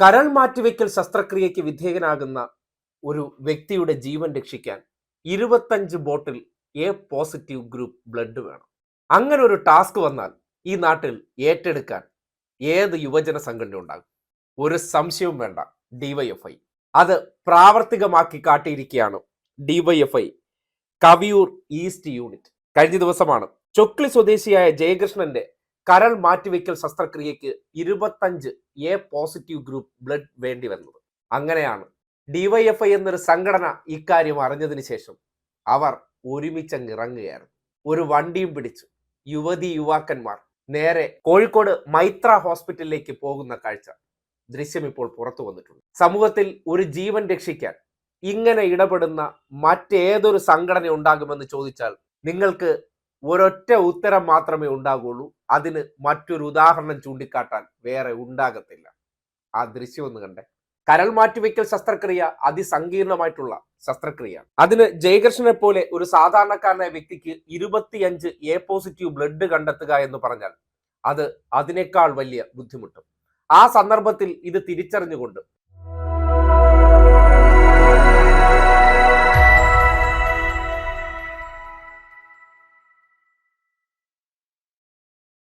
കരൾ മാറ്റിവെക്കൽ ശസ്ത്രക്രിയയ്ക്ക് വിധേയനാകുന്ന ഒരു വ്യക്തിയുടെ ജീവൻ രക്ഷിക്കാൻ ഇരുപത്തഞ്ച് bottle A positive group blood വേണം. അങ്ങനെ ഒരു ടാസ്ക് വന്നാൽ ഈ നാട്ടിൽ ഏറ്റെടുക്കാൻ ഏത് യുവജന സംഘടന ഉണ്ടാകും? ഒരു സംശയവും വേണ്ട. ഡിവൈഎഫ്ഐ അത് പ്രാവർത്തികമാക്കി കാട്ടിയിരിക്കുകയാണ് ഡിവൈഎഫ്ഐ കവിയൂർ ഈസ്റ്റ് യൂണിറ്റ്. കഴിഞ്ഞ ദിവസമാണ് ചൊക്ലി സ്വദേശിയായ ജയകൃഷ്ണന്റെ കരൾ മാറ്റിവെക്കൽ ശസ്ത്രക്രിയയ്ക്ക് ഇരുപത്തഞ്ച് എ പോസിറ്റീവ് ഗ്രൂപ്പ് ബ്ലഡ് വേണ്ടി വന്നത്. അങ്ങനെയാണ് ഡിവൈഎഫ്ഐ എന്നൊരു സംഘടന ഇക്കാര്യം അറിഞ്ഞതിന് ശേഷം അവർ ഒരുമിച്ചങ്ങ് ഇറങ്ങുകയായിരുന്നു. ഒരു വണ്ടിയും പിടിച്ചു യുവതി യുവാക്കന്മാർ നേരെ കോഴിക്കോട് മൈത്ര ഹോസ്പിറ്റലിലേക്ക് പോകുന്ന കാഴ്ച ദൃശ്യം ഇപ്പോൾ പുറത്തു വന്നിട്ടുണ്ട്. സമൂഹത്തിൽ ഒരു ജീവൻ രക്ഷിക്കാൻ ഇങ്ങനെ ഇടപെടുന്ന മറ്റേതൊരു സംഘടന ഉണ്ടാകുമെന്ന് ചോദിച്ചാൽ നിങ്ങൾക്ക് ഒരൊറ്റ ഉത്തരം മാത്രമേ ഉണ്ടാകുള്ളൂ. അതിന് മറ്റൊരു ഉദാഹരണം ചൂണ്ടിക്കാട്ടാൻ വേറെ ഉണ്ടാകത്തില്ല. ആ ദൃശ്യം ഒന്ന് കണ്ടേ. കരൾ മാറ്റിവെക്കൽ ശസ്ത്രക്രിയ അതിസങ്കീർണമായിട്ടുള്ള ശസ്ത്രക്രിയയാണ് അതിന് ജയകൃഷ്ണനെ പോലെ ഒരു സാധാരണക്കാരനായ വ്യക്തിക്ക് ഇരുപത്തിയഞ്ച് എ പോസിറ്റീവ് ബ്ലഡ് കണ്ടെത്തുക എന്ന് പറഞ്ഞാൽ അത് അതിനേക്കാൾ വലിയ ബുദ്ധിമുട്ടും. ആ സന്ദർഭത്തിൽ ഇത് തിരിച്ചറിഞ്ഞുകൊണ്ട്